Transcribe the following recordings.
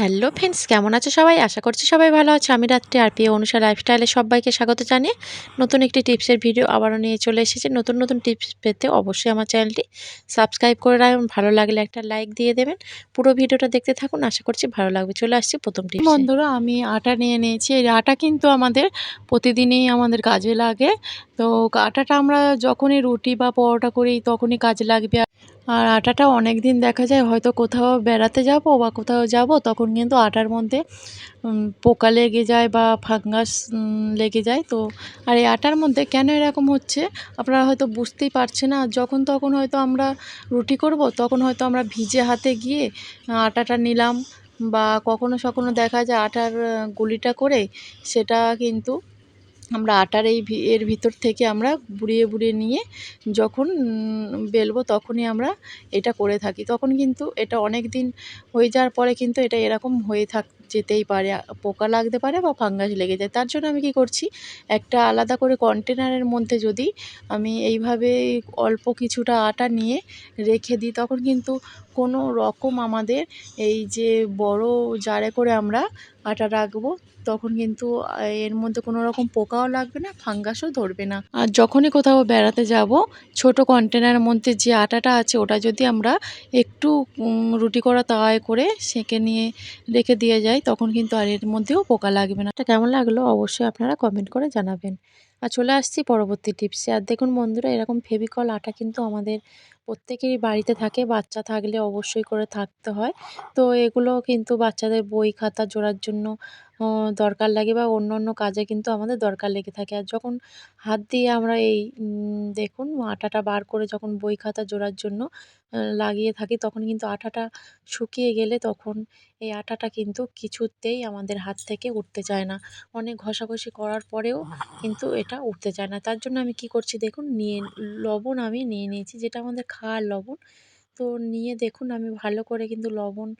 Hello friends, কেমন আছে সবাই? আশা করছি সবাই ভালো আছে। আমি রাত্রি আর পি অনুষা লাইফস্টাইলে সবাইকে স্বাগত জানিয়ে নতুন একটি টিপসের ভিডিও আবারও নিয়ে চলে এসেছে। নতুন নতুন টিপস পেতে অবশ্যই আমার চ্যানেলটি সাবস্ক্রাইব করে রাখবেন। ভালো লাগলে একটা লাইক দিয়ে দেবেন। পুরো ভিডিওটা দেখতে থাকুন। আশা করছি ভালো লাগবে। চলে আসছি প্রথম টিপস বন্ধুরা, আমি আটা নিয়ে নিয়েছি। এই আটা কিন্তু আমাদের প্রতিদিনই আমাদের কাজে লাগে। তো আটাটা আমরা যখনই রুটি বা পরোটা করি, তখনই কাজে লাগবে। আর আটাটা অনেক দিন দেখা যায় হয়তো কোথাও বেড়াতে যাব বা কোথাও যাব, তখন কিন্তু আটার মধ্যে পোকা লেগে যায় বা ফাঙ্গাস লেগে যায়। তো, আর এই আটার মধ্যে কেন এরকম হচ্ছে আপনারা হয়তো বুঝতেই পারছে না। যখন তখন হয়তো আমরা রুটি করব, তখন হয়তো আমরা ভিজে হাতে গিয়ে আটাটা নিলাম বা কখনো সখনো দেখা যায় আটার গুলিটা করে, সেটা কিন্তু আমরা আটার এই এর ভিতর থেকে আমরা বুড়িয়ে বুড়িয়ে নিয়ে যখন বেলবো তখনই আমরা এটা করে থাকি। তখন কিন্তু এটা অনেক দিন হয়ে যাওয়ার পরে কিন্তু এটা এরকম হয়ে থাক, যেতেই পারে। পোকা লাগতে পারে বা ফাঙ্গাস লেগে যায়। তার জন্য আমি কি করছি, একটা আলাদা করে কন্টেনারের মধ্যে যদি আমি এইভাবে অল্প কিছুটা আটা নিয়ে রেখে দিই, তখন কিন্তু কোনো রকম আমাদের এই যে বড় জারে করে আমরা আটা রাখব তখন কিন্তু এর মধ্যে কোনো রকম পোকাও লাগবে না, ফাঙ্গাসও ধরবে না। আর যখনই কোথাও বেড়াতে যাব, ছোট কন্টেনারের মধ্যে যে আটাটা আছে, ওটা যদি আমরা একটু রুটি করা তাওয়ায় করে সেঁকে নিয়ে রেখে দিয়ে যাই, তখন কিন্তু আর এর মধ্যেও পোকা লাগবে না। এটা কেমন লাগল অবশ্যই আপনারা কমেন্ট করে জানাবেন। আর চলে আসছি পরবর্তী টিপসে আর দেখুন বন্ধুরা, এরকম ফেভিকল আটা কিন্তু আমাদের প্রত্যেকেরই বাড়িতে থাকে, বাচ্চা থাকলে অবশ্যই করে থাকতে হয়। তো এগুলো কিন্তু বাচ্চাদের বই খাতা জোড়ার জন্য দরকার লাগে বা অন্য অন্য কাজে কিন্তু আমাদের দরকার লেগে থাকে। আর যখন হাত দিয়ে আমরা এই দেখুন আটাটা বার করে যখন বই খাতা জোড়ার জন্য লাগিয়ে থাকি, তখন কিন্তু আটাটা শুকিয়ে গেলে তখন এই আটাটা কিন্তু কিছুতেই আমাদের হাত থেকে উঠতে চায় না। অনেক ঘষাঘষি করার পরেও কিন্তু এটা উঠতে চায় না। তার জন্য আমি কি করছি দেখুন, নিয়ে, লবণ আমি নিয়ে নিয়েছি, যেটা আমাদের খাওয়ার লবণ। তো নিয়ে দেখুন আমি ভালো করে কিন্তু লবণ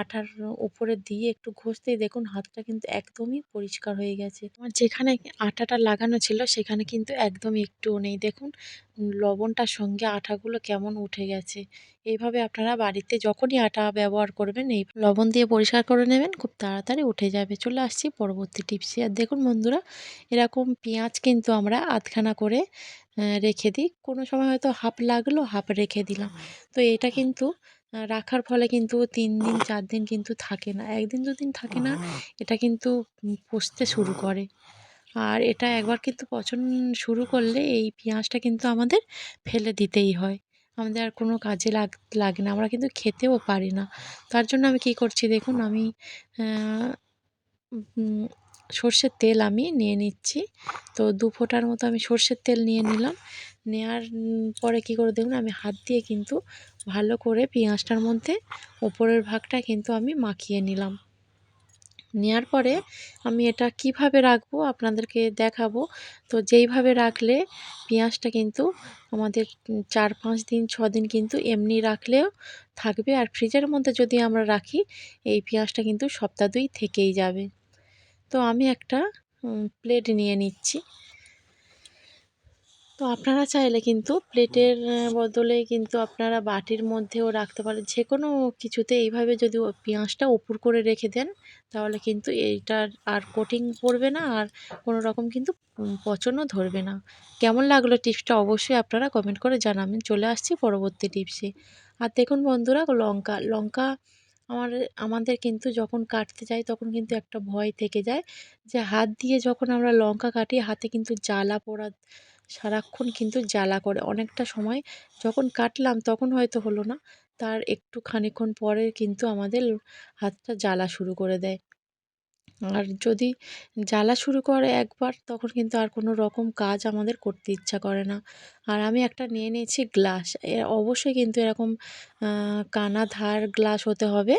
আটার উপরে দিয়ে একটু ঘষতেই দেখুন হাতটা কিন্তু একদমই পরিষ্কার হয়ে গেছে। আমার যেখানে আটাটা লাগানো ছিল সেখানে কিন্তু একদমই একটুও নেই। দেখুন লবণটার সঙ্গে আঠাগুলো কেমন উঠে গেছে। এইভাবে আপনারা বাড়িতে যখনই আটা ব্যবহার করবেন, এই লবণ দিয়ে পরিষ্কার করে নেবেন, খুব তাড়াতাড়ি উঠে যাবে। চলে আসছি পরবর্তী টিপসে। আর দেখুন বন্ধুরা, এরকম পেঁয়াজ কিন্তু আমরা আধখানা করে রেখে দিই। কোনো সময় হয়তো হাফ লাগল, হাফ রেখে দিলাম। তো এটা কিন্তু রাখার ফলে কিন্তু তিন দিন চার দিন কিন্তু থাকে না। একদিন দুদিন থাকে না এটা কিন্তু পচতে শুরু করে। আর এটা একবার কিন্তু পচন শুরু করলে এই পেঁয়াজটা কিন্তু আমাদের ফেলে দিতেই হয়। আমাদের আর কোনো কাজে লাগ লাগে না আমরা কিন্তু খেতেও পারি না। তার জন্য আমি কী করছি দেখুন আমি সর্ষের তেল আমি নিয়ে নিচ্ছি। তো দু ফোঁটার মতো আমি সর্ষের তেল নিয়ে নিলাম। নেওয়ার পরে কী করে দেখুন আমি হাত দিয়ে কিন্তু ভালো করে পেঁয়াজটার মধ্যে ওপরের ভাগটা কিন্তু আমি মাখিয়ে নিলাম। নেওয়ার পরে আমি এটা কীভাবে রাখব আপনাদেরকে দেখাবো। তো যেইভাবে রাখলে পেঁয়াজটা কিন্তু আমাদের চার, পাঁচ দিন, ছ দিন কিন্তু এমনি রাখলেও থাকবে। আর ফ্রিজের মধ্যে যদি আমরা রাখি, এই পেঁয়াজটা কিন্তু সপ্তাহ দুই থেকেই যাবে। তো আমি একটা প্লেট নিয়ে নিচ্ছি। তো আপনারা চাইলে কিন্তু প্লেটের বদলে কিন্তু আপনারা বাটির মধ্যেও রাখতে পারেন। যে কোনো কিছুতে এইভাবে যদি পেঁয়াজটা উপর করে রেখে দেন, তাহলে কিন্তু এইটার আর কোটিং পড়বে না আর কোনো রকম কিন্তু পচনও ধরবে না। কেমন লাগল টিপসটা অবশ্যই আপনারা কমেন্ট করে জানাবেন। চলে আসছি পরবর্তী টিপসে। আর দেখুন বন্ধুরা, লঙ্কা লঙ্কা আমার, আমাদের কিন্তু যখন কাটতে যাই, তখন কিন্তু একটা ভয় থেকে যায় যে হাত দিয়ে যখন আমরা লঙ্কা কাটি, হাতে কিন্তু জ্বালা পোড়া সারাক্ষণ কিন্তু জ্বালা করে। অনেকটা সময় যখন কাটলাম তখন হয়তো হলো না। তার একটু খানিকক্ষণ পরে কিন্তু আমাদের হাতটা জ্বালা শুরু করে দেয়। আর যদি জ্বালা শুরু করে একবার তখন কিন্তু আর কোনো রকম কাজ আমাদের করতে ইচ্ছা করে না। আর আমি একটা নিয়ে নিয়েছি গ্লাস। অবশ্যই কিন্তু এরকম কানা ধার গ্লাস হতে হবে।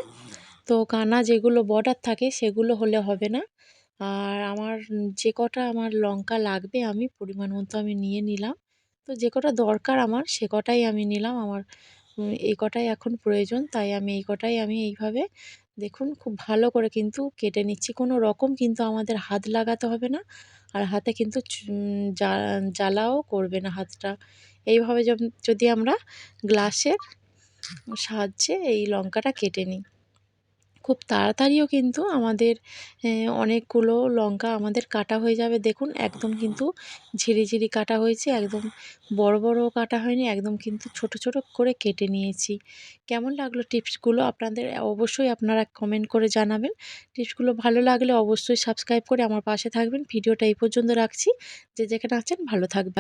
তো কানা যেগুলো বর্ডার থাকে সেগুলো হলে হবে না। আর আমার যে কটা আমার লঙ্কা লাগবে আমি পরিমাণ মতো আমি নিয়ে নিলাম। তো যে কটা দরকার আমার সে কটাই আমি নিলাম। আমার এই কটাই এখন প্রয়োজন। তাই আমি এই কটাই আমি এইভাবে, দেখুন, খুব ভালো করে কিন্তু কেটে নিচ্ছি। কোনো রকম কিন্তু আমাদের হাত লাগাতে হবে না। আর হাতে কিন্তু জ্বালাও করবে না হাতটা। এইভাবে যদি আমরা গ্লাসের সাহায্যে এই লঙ্কাটা কেটে নিই। খুব তাড়াতাড়িও কিন্তু আমাদের অনেকগুলো লঙ্কা আমাদের কাটা হয়ে যাবে। দেখুন, একদম কিন্তু ঝিরিঝিরি কাটা হয়েছে, একদম বড় বড় কাটা হয়নি, একদম কিন্তু ছোট ছোট করে কেটে নিয়েছি। কেমন লাগল টিপসগুলো আপনাদের? অবশ্যই আপনারা কমেন্ট করে জানাবেন। টিপসগুলো ভালো লাগলে অবশ্যই সাবস্ক্রাইব করে আমার পাশে থাকবেন। ভিডিওটা এই পর্যন্ত রাখছি। যে যেখানে আছেন, ভালো থাকবেন।